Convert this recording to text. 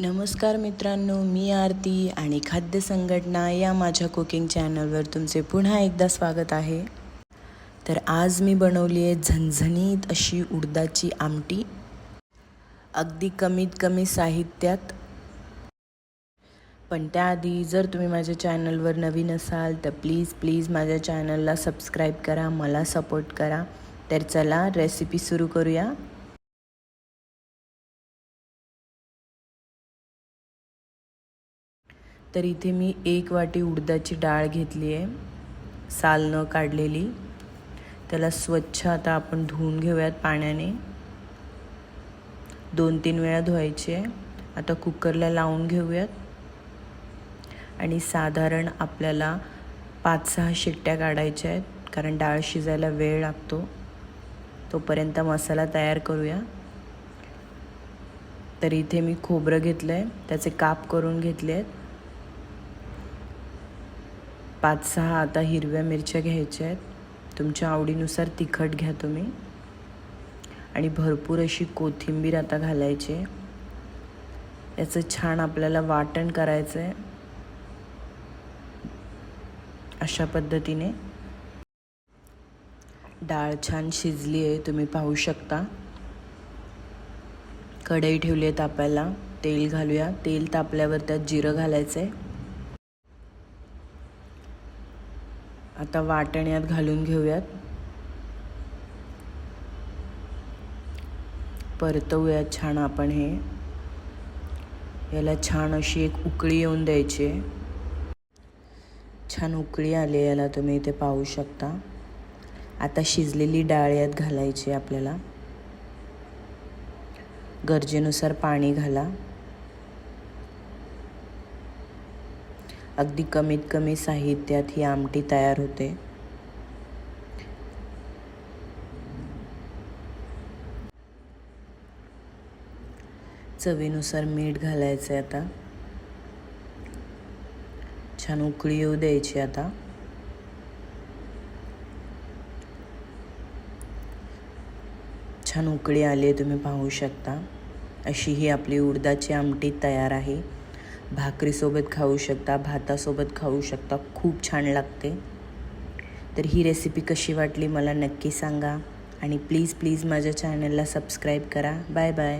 नमस्कार मित्रांनो मी आरती आणि खाद्य संघटना या माझ्या कुकिंग चॅनलवर तुमचे पुन्हा एकदा स्वागत आहे. तर आज मी बनवली आहे झणझणीत अशी उडदाची आमटी. अगदी कमीत कमी साहित्यात. पण त्याआधी जर तुम्ही माझ्या चॅनलवर नवीन असाल तर प्लीज प्लीज माझ्या चॅनलला सबस्क्राईब करा मला सपोर्ट करा. तर चला रेसिपी सुरू करूया. तर इथे मी एक वाटी उडदाची डाळ घेतली आहे. साल न काढलेली. त्याला स्वच्छ आता आपण धुवून घेऊयात पाण्याने. दोन तीन वेळा धुवायचे. आता कुकरला लावून घेऊयात. आणि साधारण आपल्याला पाच सहा शिट्ट्या काढायच्या आहेत कारण डाळ शिजायला वेळ लागतो. तोपर्यंत मसाला तयार करूया. तर इथे मी खोबरं घेतलं आहे त्याचे काप करून घेतले आहेत पाच सहा आता हिरव्या मिरच्या घ्यायच्या आहेत. तुमच्या आवडीनुसार तिखट घ्या तुम्ही. आणि भरपूर अशी कोथिंबीर आता घालायची. याचं छान आपल्याला वाटण करायचं आहे अशा पद्धतीने. डाळ छान शिजली आहे तुम्ही पाहू शकता. कढई ठेवली आहे तापायला. तेल घालूया. तेल तापल्यावर त्यात जिरं घालायचं आहे आता वाटण्यात घालून घेऊयात. परतवूयात छान आपण हे. याला छान अशी एक उकळी येऊन द्यायची. छान उकळी आली याला तुम्ही इथे पाहू शकता. आता शिजलेली डाळ यात घालायची आपल्याला. गरजेनुसार पाणी घाला. अगदी कमीत कमी साहित्यात ही आमटी तयार होते. चवीनुसार मीठ घालायचं आहे आता. छान उकळी येऊ द्यायची आता. छान उकळी आली आहे तुम्ही पाहू शकता. अशी ही आपली उडदाची आमटी तयार आहे. भाकरीसोबत खाऊ शकता भातासोबत खाऊ शकता. खूप छान लागते. तर ही रेसिपी कशी वाटली मला नक्की सांगा. आणि प्लीज प्लीज माझ्या चॅनलला सबस्क्राईब करा. Bye bye